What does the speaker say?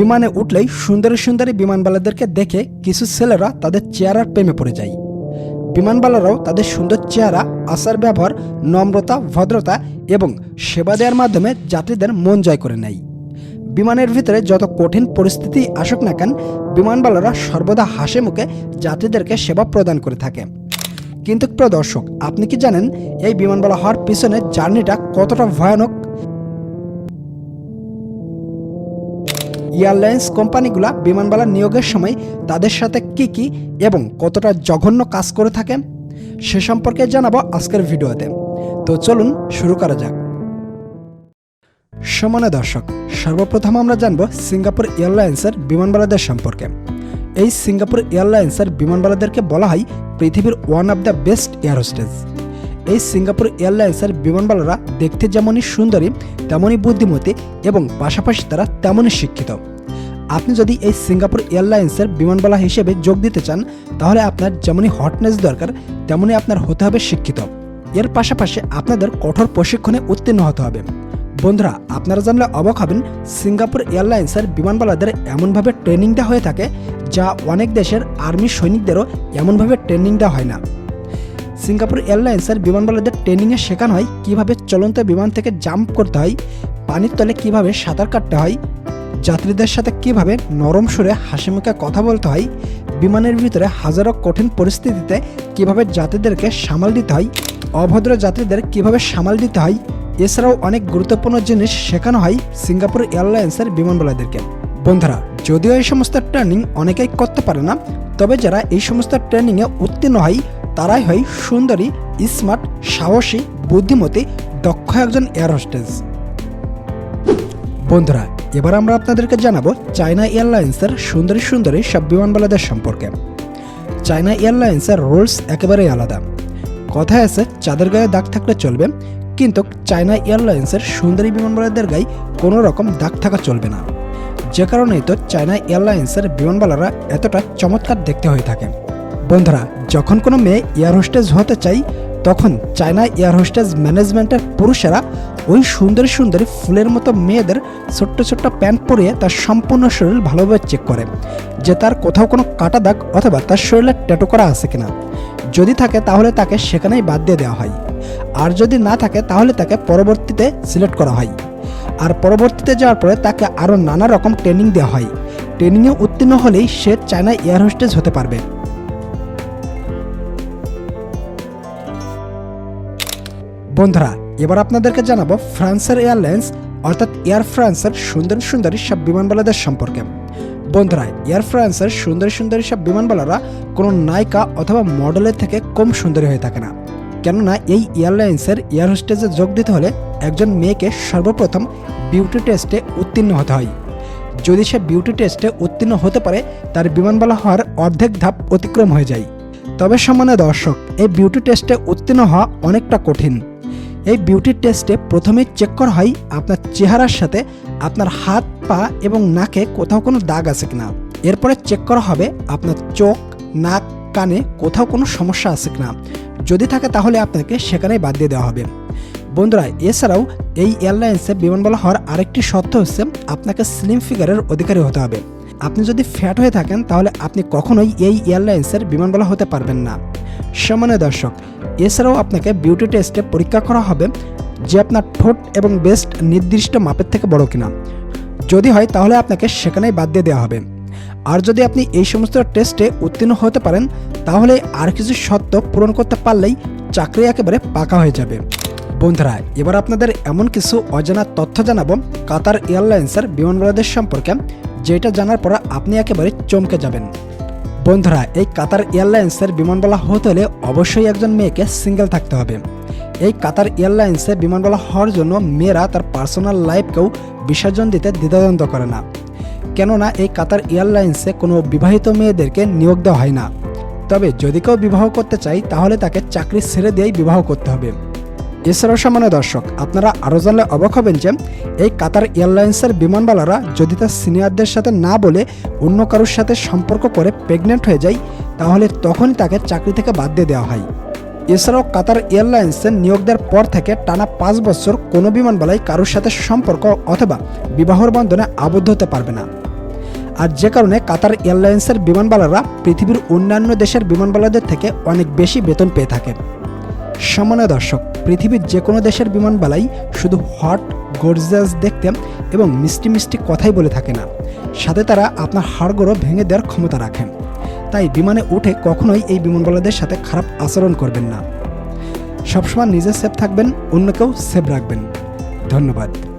বিমানে উঠলেই সুন্দরী সুন্দরী বিমানবালাদেরকে দেখে কিছু ছেলেরা তাদের চেহারার প্রেমে পড়ে যায়। বিমানবালারাও তাদের সুন্দর চেহারা, আচার ব্যবহার, নম্রতা, ভদ্রতা এবং সেবা দেওয়ার মাধ্যমে যাত্রীদের মন জয় করে নেয়। বিমানের ভিতরে যত কঠিন পরিস্থিতি আসুক না কেন, বিমানবালারা সর্বদা হাসি মুখে যাত্রীদেরকে সেবা প্রদান করে থাকে। কিন্তু প্রদর্শক আপনি কি জানেন এই বিমানবালা হওয়ার পিছনে জার্নিটা কতটা ভয়ানক? এয়ারলাইন্স কোম্পানিগুলো বিমানবালা নিয়োগের সময় তাদের সাথে কি কি এবং কতটা জঘন্য কাজ করে থাকে সে সম্পর্কে জানাব আজকের ভিডিওতে। তো চলুন শুরু করা যাক। সমানে দর্শক, সর্বপ্রথম আমরা জানব সিঙ্গাপুর এয়ারলাইন্সের বিমানবালাদের সম্পর্কে। এই সিঙ্গাপুর এয়ারলাইন্সের বিমানবালাদেরকে বলা হয় পৃথিবীর one of the best air hostage এই সিঙ্গাপুর এয়ারলাইন্সের বিমানবালারা দেখতে যেমনই সুন্দরী, তেমনই বুদ্ধিমতী এবং পাশাপাশি তারা তেমনই শিক্ষিত। আপনি যদি এই সিঙ্গাপুর এয়ারলাইন্সের বিমানবালা হিসেবে যোগ দিতে চান, তাহলে আপনার যেমনই হটনেস দরকার, তেমনই আপনার হতে হবে শিক্ষিত। এর পাশাপাশি আপনাদের কঠোর প্রশিক্ষণে উত্তীর্ণ হতে হবে। বন্ধুরা, আপনারা জানলে অবাক হবেন, সিঙ্গাপুর এয়ারলাইন্সের বিমানবালাদের এমনভাবে ট্রেনিং দেওয়া হয়ে থাকে, যা অনেক দেশের আর্মি সৈনিকদেরও এমনভাবে ট্রেনিং দেওয়া হয় না। সিঙ্গাপুর এয়ারলাইন্সের বিমানবালাদের ট্রেনিংয়ে শেখানো হয় কীভাবে চলন্ত বিমান থেকে জাম্প করতে হয়, পানির তলে কীভাবে সাঁতার কাটতে হয় যাত্রীদের সাথে কীভাবে নরম সুরে হাসি মুখে কথা বলতে হয়, বিমানের ভিতরে হাজারো কঠিন পরিস্থিতিতে কীভাবে যাত্রীদেরকে সামাল দিতে হয়, অভদ্র যাত্রীদের কীভাবে সামাল দিতে হয়, এছাড়াও অনেক গুরুত্বপূর্ণ জিনিস শেখানো হয় সিঙ্গাপুর এয়ারলাইন্সের বিমানবালাদেরকে। বন্ধুরা, যদিও এই সমস্ত ট্রেনিং অনেকেই করতে পারে না, তবে যারা এই সমস্ত ট্রেনিংয়ে উত্তীর্ণ হয়, তারাই হয় সুন্দরী, স্মার্ট, সাহসী, বুদ্ধিমতী, দক্ষ একজন এয়ার হোস্টেজ বন্ধুরা, এবার আমরা আপনাদেরকে জানাব চায়না এয়ারলাইন্সের সুন্দরী সুন্দরী সব বিমানবালাদের সম্পর্কে। চায়না এয়ারলাইন্সের রুলস একেবারেই আলাদা। কথায় আছে, চাঁদের গায়ে দাগ থাকলে চলবে, কিন্তু চায়না এয়ারলাইন্সের সুন্দরী বিমানবালাদের গায়ে কোনো রকম দাগ থাকা চলবে না। যে কারণেই তো চায়না এয়ারলাইন্সের বিমানবালারা এতটা চমৎকার দেখতে হয়ে থাকে। বন্ধুরা, যখন কোনো মেয়ে এয়ার হোস্টেজ হতে চাই তখন চায়না এয়ার হোস্টেজ ম্যানেজমেন্টের পুরুষেরা ওই সুন্দরী সুন্দরী ফুলের মতো মেয়েদের ছোট্ট ছোট্ট প্যান্ট পরিয়ে তার সম্পূর্ণ শরীর ভালোভাবে চেক করে, যে তার কোথাও কোনো কাটা দাগ অথবা তার শরীরে ট্যাটু করা আছে কিনা। যদি থাকে তাহলে তাকে সেখানেই বাদ দিয়ে দেওয়া হয়। আর যদি না থাকে তাহলে তাকে পরবর্তীতে সিলেক্ট করা হয়। আর পরবর্তীতে যাওয়ার পরে তাকে আরও নানা রকম ট্রেনিং দেওয়া হয়। ট্রেনিংয়ে উত্তীর্ণ হলেই সে চায়না এয়ার হোস্টেজ হতে পারবে। বন্ধুরা, এবার আপনাদেরকে জানাব ফ্রান্সের এয়ারলাইন্স, অর্থাৎ এয়ার ফ্রান্সের সুন্দরী সুন্দরী সব বিমানবালাদের সম্পর্কে। বন্ধুরা, এয়ার ফ্রান্সের সুন্দরী সুন্দরী সব বিমানবালারা কোনো নায়িকা অথবা মডেলের থেকে কম সুন্দরী হয়ে থাকে না। কেননা, এই এয়ারলাইন্সের এয়ার হোস্টেজে যোগ দিতে হলে একজন মেয়েকে সর্বপ্রথম বিউটি টেস্টে উত্তীর্ণ হতে হয়। যদি সে বিউটি টেস্টে উত্তীর্ণ হতে পারে, তার বিমানবালা হওয়ার অর্ধেক ধাপ অতিক্রম হয়ে যায়। তবে সম্মানে দর্শক, এই বিউটি টেস্টে উত্তীর্ণ হওয়া অনেকটা কঠিন। এই বিউটি টেস্টে প্রথমেই চেক করা হয় আপনার চেহারার সাথে আপনার হাত, পা এবং নাকে কোথাও কোনো দাগ আছে কিনা। এরপরে চেক করা হবে আপনার চোখ, নাক, কানে কোথাও কোনো সমস্যা আছে কিনা। যদি থাকে তাহলে আপনাকে সেখানেই বাদ দিয়ে দেওয়া হবে। বন্ধুরা, এছাড়াও এই এয়ারলাইন্সে বিমানবালা হওয়ার আরেকটি শর্ত হচ্ছে আপনাকে স্লিম ফিগারের অধিকারী হতে হবে। আপনি যদি ফ্যাট হয়ে থাকেন তাহলে আপনি কখনোই এই এয়ারলাইন্সের বিমানবালা হতে পারবেন না। সমানে দর্শক। এছাড়াও আপনাকে বিউটি টেস্টে পরীক্ষা করা হবে যে আপনার ঠোঁট এবং বেস্ট নির্দিষ্ট মাপের থেকে বড় কিনা। যদি হয়, তাহলে আপনাকে সেখানেই বাদ দিয়ে দেওয়া হবে। আর যদি আপনি এই সমস্ত টেস্টে উত্তীর্ণ হতে পারেন, তাহলে আর কিছু শর্ত পূরণ করতে পারলেই চাকরি একেবারে পাকা হয়ে যাবে। বন্ধুরা, এবার আপনাদের এমন কিছু অজানা তথ্য জানাব কাতার এয়ারলাইন্সের বিমানবালাদের সম্পর্কে, যেটা জানার পর আপনি একেবারে চমকে যাবেন। বন্ধুরা, এই কাতার এয়ারলাইন্সের বিমানবালা হতে হলে অবশ্যই একজন মেয়েকে সিঙ্গেল থাকতে হবে। এই কাতার এয়ারলাইন্সে বিমানবালা হওয়ার জন্য মেয়েরা তার পার্সোনাল লাইফকেও বিসর্জন দিতে দ্বিধাদ্বন্দ্ব করে না। কেননা, এই কাতার এয়ারলাইন্সে কোনো বিবাহিত মেয়েদেরকে নিয়োগ দেওয়া হয় না। তবে যদি কেউ বিবাহ করতে চাই তাহলে তাকে চাকরি ছেড়ে দিয়েই বিবাহ করতে হবে। এছাড়াও সামান্য দর্শক, আপনারা আরও জানলে অবাক হবেন যে এই কাতার এয়ারলাইন্সের বিমানবালারা যদি তার সিনিয়রদের সাথে না বলে অন্য কারোর সাথে সম্পর্ক করে প্রেগনেন্ট হয়ে যায়, তাহলে তখনই তাকে চাকরি থেকে বাদ দিয়ে দেওয়া হয়। এছাড়াও কাতার এয়ারলাইন্সের নিয়োগ দেওয়ার পর থেকে টানা পাঁচ বছর কোনো বিমানবালাই কারোর সাথে সম্পর্ক অথবা বিবাহর বন্ধনে আবদ্ধ হতে পারবে না। আর যে কারণে কাতার এয়ারলাইন্সের বিমানবালারা পৃথিবীর অন্যান্য দেশের বিমানবালাদের থেকে অনেক বেশি বেতন পেয়ে থাকে সম্মানীয় দর্শক। পৃথিবীর যে কোনো দেশের বিমানবালাই শুধু হট গর্জাস দেখতে এবং মিষ্টি মিষ্টি কথাই বলে থাকে না। সাথে তারা আপনার হাড়গোড়ও ভেঙে দেওয়ার ক্ষমতা রাখেন। তাই বিমানে উঠে কখনোই এই বিমানবালাদের সাথে খারাপ আচরণ করবেন না। সবসময় নিজে সেফ থাকবেন অন্যকেও সেফ রাখবেন। ধন্যবাদ।